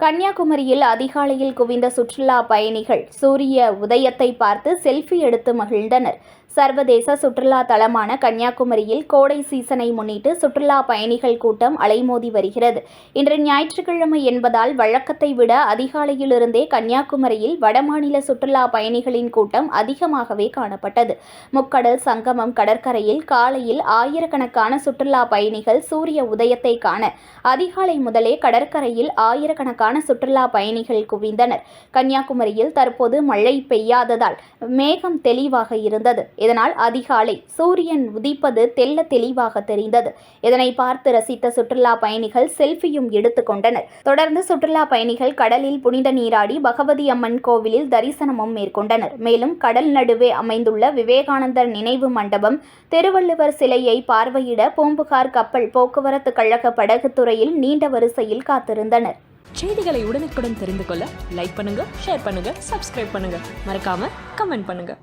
கன்னியாகுமரியில் அதிகாலையில் குவிந்த சுற்றுலா பயணிகள் சூரிய உதயத்தை பார்த்து செல்ஃபி எடுத்து மகிழ்ந்தனர். சர்வதேச சுற்றுலா தலமான கன்னியாகுமரியில் கோடை சீசனை முன்னிட்டு சுற்றுலா பயணிகள் கூட்டம் அலைமோதி வருகிறது. இன்று ஞாயிற்றுக்கிழமை என்பதால் வழக்கத்தை விட அதிகாலையிலிருந்தே கன்னியாகுமரியில் வடமாநில சுற்றுலா பயணிகளின் கூட்டம் அதிகமாகவே காணப்பட்டது. முக்கடல் சங்கமம் கடற்கரையில் காலையில் ஆயிரக்கணக்கான சுற்றுலா பயணிகள் சூரிய உதயத்தை காண அதிகாலை முதலே கடற்கரையில் ஆயிரக்கணக்கான சுற்றுலா பயணிகள் குவிந்தனர். கன்னியாகுமரியில் தற்போது மழை பெய்யாததால் மேகம் தெளிவாக இருந்தது. இதனால் அதிகாலை சூரியன் உதிப்பது தெல்ல தெளிவாக தெரிந்தது. இதனை பார்த்து ரசித்த சுற்றுலா பயணிகள் செல்ஃபியும் எடுத்துக்கொண்டனர் தொடர்ந்து சுற்றுலா பயணிகள் கடலில் புனித நீராடி பகவதி அம்மன் கோவிலில் தரிசனமும் மேற்கொண்டனர். மேலும் கடல் நடுவே அமைந்துள்ள விவேகானந்தர் நினைவு மண்டபம் திருவள்ளுவர் சிலையை பார்வையிட பூம்புகார் கப்பல் போக்குவரத்து கழக படகுத்துறையில் நீண்ட வரிசையில் காத்திருந்தனர். செய்திகளை உடனுக்குடன் தெரிந்து கொள்ள லைக் பண்ணுங்க ஷேர் பண்ணுங்க சப்ஸ்கிரைப் பண்ணுங்க. மறக்காம கமெண்ட் பண்ணுங்க.